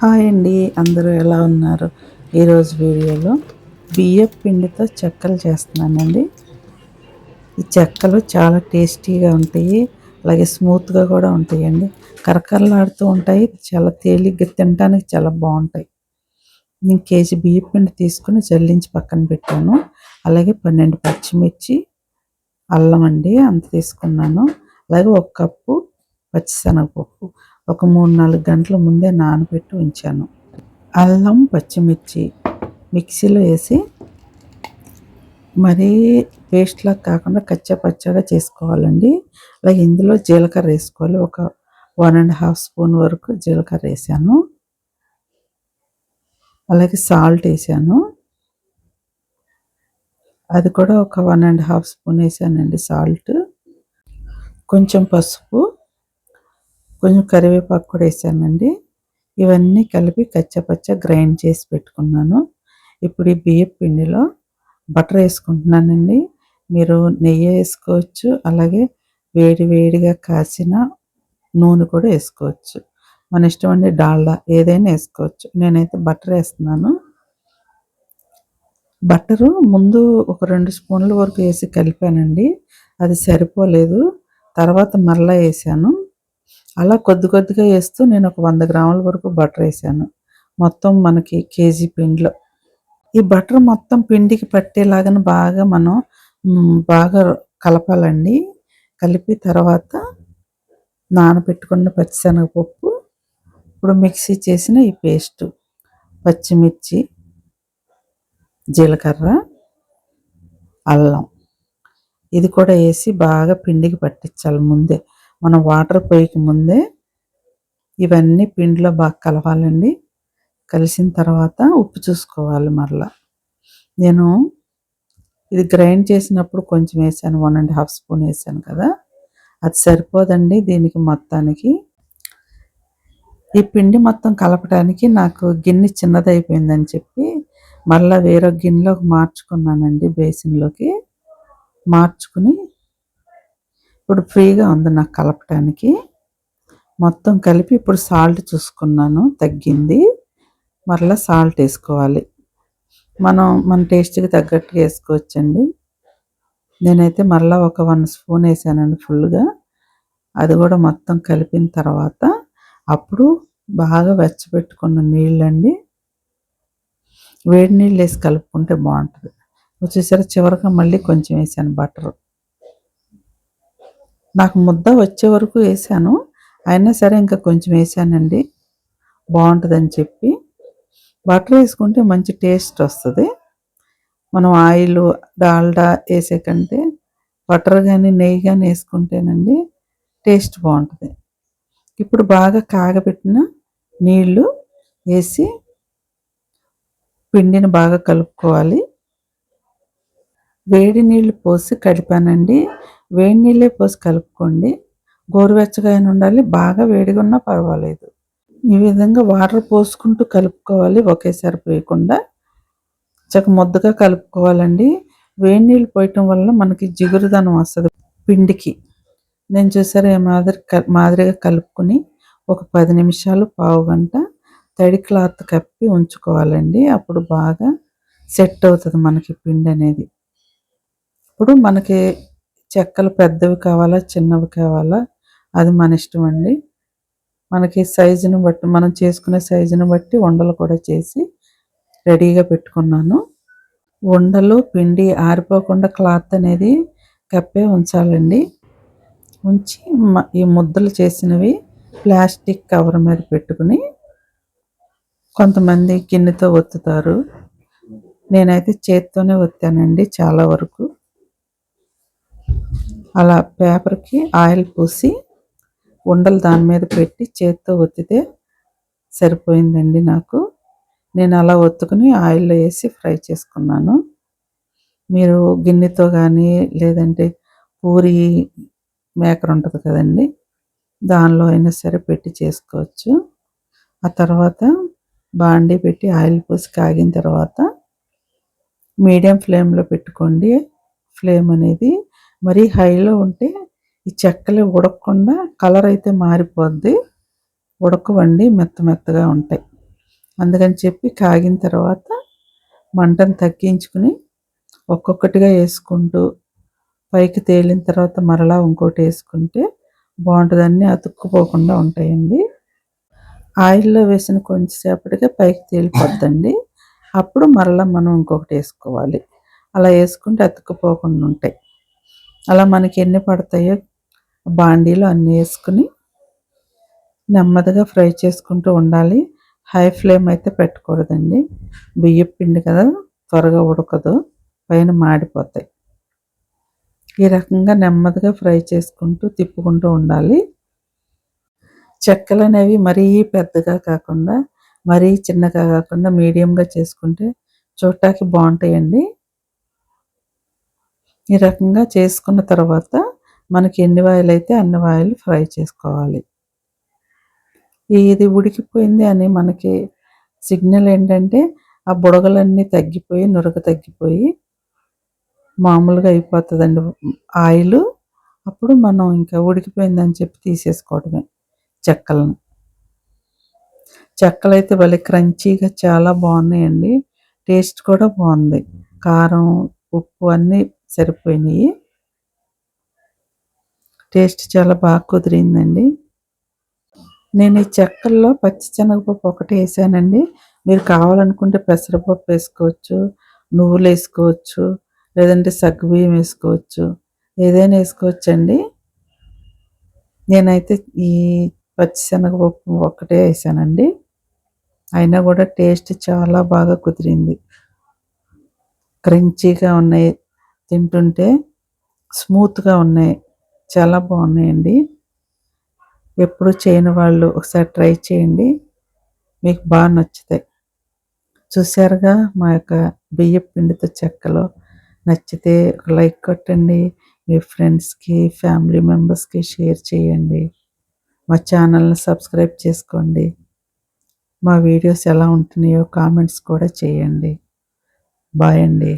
Hi అండి అందరూ ఎలా ఉన్నారు? ఈరోజు వీడియోలో బియ్యం పిండితో చెక్కలు చేస్తున్నానండి. ఈ చెక్కలు చాలా టేస్టీగా ఉంటాయి అలాగే స్మూత్గా కూడా ఉంటాయండి. కరకరలాడుతూ ఉంటాయి చాలా తేలిగ్గా తినడానికి చాలా బాగుంటాయి. నేను కేజీ బియ్యం పిండి తీసుకుని జల్లించి పక్కన పెట్టాను. అలాగే పన్నెండు పచ్చిమిర్చి అల్లం అండి అంత తీసుకున్నాను. అలాగే ఒక కప్పు పచ్చిశనగపప్పు. ఒక మూడు నాలుగు గంటల ముందే నానబెట్టి ఉంచాను. అల్లం పచ్చిమిర్చి మిక్సీలో వేసి మరీ పేస్ట్లా కాకుండా కచ్చా పచ్చగా చేసుకోవాలండి. అలాగే ఇందులో జీలకర్ర వేసుకోవాలి. ఒక వన్ అండ్ హాఫ్ స్పూన్ వరకు జీలకర్ర వేసాను. అలాగే సాల్ట్ వేసాను. అది కూడా ఒక వన్ అండ్ హాఫ్ స్పూన్ వేసానండి సాల్ట్ కొంచెం పసుపు కొంచెం కరివేపాకు కూడా వేసానండి. ఇవన్నీ కలిపి కచ్చపచ్చ గ్రైండ్ చేసి పెట్టుకున్నాను. ఇప్పుడు ఈ బియ్యం పిండిలో బటర్ వేసుకుంటున్నానండి. మీరు నెయ్యి వేసుకోవచ్చు అలాగే వేడి వేడిగా కాసిన నూనె కూడా వేసుకోవచ్చు. మన ఇష్టం అండి డాల్డా ఏదైనా వేసుకోవచ్చు. నేనైతే బటర్ వేస్తున్నాను. బట్టరు ముందు ఒక రెండు స్పూన్ల వరకు వేసి కలిపానండి. అది సరిపోలేదు. తర్వాత మరలా వేసాను. అలా కొద్ది కొద్దిగా వేస్తూ నేను ఒక వంద గ్రాముల వరకు బటర్ వేసాను. మొత్తం మనకి కేజీ పిండిలో. ఈ బటర్ మొత్తం పిండికి పట్టేలాగా బాగా మనం బాగా కలపాలండి. కలిపి తర్వాత నానబెట్టుకున్న పచ్చిశనగపప్పు ఇప్పుడు మిక్సీ చేసిన ఈ పేస్ట్ పచ్చిమిర్చి జీలకర్ర అల్లం. ఇది కూడా వేసి బాగా పిండికి పట్టించాలి ముందే. మనం వాటర్ పోయేకి ముందే ఇవన్నీ పిండిలో బాగా కలవాలండి. కలిసిన తర్వాత ఉప్పు చూసుకోవాలి మరలా. నేను ఇది గ్రైండ్ చేసినప్పుడు కొంచెం వేసాను వన్ అండ్ హాఫ్ స్పూన్ వేసాను కదా. అది సరిపోదండి దీనికి మొత్తానికి. ఈ పిండి మొత్తం కలపడానికి నాకు గిన్నె చిన్నదైపోయిందని చెప్పి మళ్ళీ వేరే గిన్నెలోకి మార్చుకున్నానండి బేసిన్లోకి. మార్చుకుని ఇప్పుడు ఫ్రీగా ఉంది నాకు కలపటానికి. మొత్తం కలిపి ఇప్పుడు సాల్ట్ చూసుకున్నాను తగ్గింది. మరలా సాల్ట్ వేసుకోవాలి. మనం మన టేస్ట్కి తగ్గట్టుగా వేసుకోవచ్చండి. నేనైతే మరలా ఒక వన్ స్పూన్ వేసానండి ఫుల్గా. అది కూడా మొత్తం కలిపిన తర్వాత అప్పుడు బాగా వెచ్చబెట్టుకున్న నీళ్ళండి. వేడి నీళ్ళు వేసి కలుపుకుంటే బాగుంటుంది. చూసారా చివరిగా మళ్ళీ కొంచెం వేసాను బటరు. నాకు ముద్ద వచ్చే వరకు వేసాను. అయినా సరే ఇంకా కొంచెం వేసానండి. బాగుంటుందని చెప్పి. బటర్ వేసుకుంటే మంచి టేస్ట్ వస్తుంది. మనం ఆయిల్ డాల్డా వేసే కంటే బటర్ కానీ నెయ్యి కానీ వేసుకుంటేనండి టేస్ట్ బాగుంటుంది. ఇప్పుడు బాగా కాగబెట్టిన నీళ్ళు వేసి పిండిని బాగా కలుపుకోవాలి. వేడి నీళ్ళు పోసి కలిపానండి. వేడి నీళ్ళే పోసి కలుపుకోండి. గోరువెచ్చగా అయినా ఉండాలి. బాగా వేడిగా ఉన్నా పర్వాలేదు. ఈ విధంగా వాటర్ పోసుకుంటూ కలుపుకోవాలి. ఒకేసారి పోయకుండా చక్క ముద్దగా కలుపుకోవాలండి. వేడి నీళ్ళు పోయటం వల్ల మనకి జిగురుదనం వస్తుంది. పిండికి. నేను చూసారా మాదిరి మాదిరిగా కలుపుకొని ఒక పది నిమిషాలు పావు గంట తడి క్లాత్ కప్పి ఉంచుకోవాలండి. అప్పుడు బాగా సెట్ అవుతుంది మనకి పిండి అనేది. ఇప్పుడు మనకి చెక్కలు పెద్దవి కావాలా చిన్నవి కావాలా? అది మన ఇష్టం అండి. మనకి సైజును బట్టి మనం చేసుకునే సైజుని బట్టి ఉండలు కూడా చేసి రెడీగా పెట్టుకున్నాను. ఉండలు పిండి ఆరిపోకుండా క్లాత్ అనేది కప్పే ఉంచాలండి. ఉంచి ఈ ముద్దలు చేసినవి ప్లాస్టిక్ కవర్ మీద పెట్టుకుని కొంతమంది గిన్నెతో ఒత్తుతారు. నేనైతే చేత్తోనే ఒత్తానండి చాలా వరకు. అలా పేపర్కి ఆయిల్ పూసి ఉండలు దాని మీద పెట్టి చేత్తో ఒత్తితే సరిపోయిందండి నాకు. నేను అలా ఒత్తుకుని ఆయిల్లో వేసి ఫ్రై చేసుకున్నాను. మీరు గిన్నెతో కానీ లేదంటే పూరి మేకర్ ఉంటుంది కదండి దానిలో అయినా సరే పెట్టి చేసుకోవచ్చు. ఆ తర్వాత బాండీ పెట్టి ఆయిల్ పోసి కాగిన తర్వాత మీడియం ఫ్లేమ్లో పెట్టుకోండి. ఫ్లేమ్ అనేది మరీ హైలో ఉంటే ఈ చెక్కలు ఉడకకుండా కలర్ అయితే మారిపోద్ది. ఉడకవండి మెత్త మెత్తగా ఉంటాయి. అందుకని చెప్పి కాగిన తర్వాత మంటను తగ్గించుకుని ఒక్కొక్కటిగా వేసుకుంటూ పైకి తేలిన తర్వాత మరలా ఇంకోటి వేసుకుంటే బాగుంటుందన్నీ అతుక్కుపోకుండా ఉంటాయండి. ఆయిల్లో వేసిన కొంచెంసేపటిగా పైకి తేలిపోద్దండి. అప్పుడు మరలా మనం ఇంకొకటి వేసుకోవాలి. అలా వేసుకుంటే అతుక్కుపోకుండా ఉంటాయి. అలా మనకి ఎన్ని పడతాయో బాండీలో అన్నీ వేసుకుని నెమ్మదిగా ఫ్రై చేసుకుంటూ ఉండాలి. హై ఫ్లేమ్ అయితే పెట్టకూడదండి. బియ్యం పిండి కదా త్వరగా ఉడకదు పైన మాడిపోతాయి. ఈ రకంగా నెమ్మదిగా ఫ్రై చేసుకుంటూ తిప్పుకుంటూ ఉండాలి. చెక్కలు అనేవి మరీ పెద్దగా కాకుండా మరీ చిన్నగా కాకుండా మీడియంగా చేసుకుంటే చూడటానికి బాగుంటాయండి. ఈ రకంగా చేసుకున్న తర్వాత మనకి ఎన్ని వాయిలు అయితే అన్ని వాయిలు ఫ్రై చేసుకోవాలి. ఇది ఉడికిపోయింది అని మనకి సిగ్నల్ ఏంటంటే ఆ బుడగలన్నీ తగ్గిపోయి నురగ తగ్గిపోయి మామూలుగా అయిపోతుందండి. ఆయిల్ అప్పుడు మనం ఇంకా ఉడికిపోయిందని చెప్పి తీసేసుకోవడమే చెక్కలను. చెక్కలు అయితే భలే క్రంచీగా చాలా బాగున్నాయండి. టేస్ట్ కూడా బాగుంది. కారం ఉప్పు అన్నీ సరిపోయినాయి. టేస్ట్ చాలా బాగా కుదిరిందండి. నేను ఈ చెక్కల్లో పచ్చిశనగపప్పు ఒకటి వేసానండి. మీరు కావాలనుకుంటే పెసరపప్పు వేసుకోవచ్చు నువ్వులు వేసుకోవచ్చు లేదంటే సగ్గుబియ్యం వేసుకోవచ్చు ఏదైనా వేసుకోవచ్చు అండి నేనైతే ఈ పచ్చిశనగపప్పు ఒక్కటే వేసానండి. అయినా కూడా టేస్ట్ చాలా బాగా కుదిరింది. క్రంచీగా ఉన్నాయి తింటుంటే స్మూత్గా ఉన్నాయి. చాలా బాగున్నాయండి. ఎప్పుడు చేయని వాళ్ళు ఒకసారి ట్రై చేయండి. మీకు బాగా నచ్చుతాయి. చూసారుగా మా యొక్క బియ్య పిండితో చెక్కలు నచ్చితే ఒక లైక్ కొట్టండి. మీ ఫ్రెండ్స్కి ఫ్యామిలీ మెంబర్స్కి షేర్ చేయండి. మా ఛానల్ని సబ్స్క్రైబ్ చేసుకోండి. మా వీడియోస్ ఎలా ఉంటున్నాయో కామెంట్స్ కూడా చేయండి. బాయ్ అండి.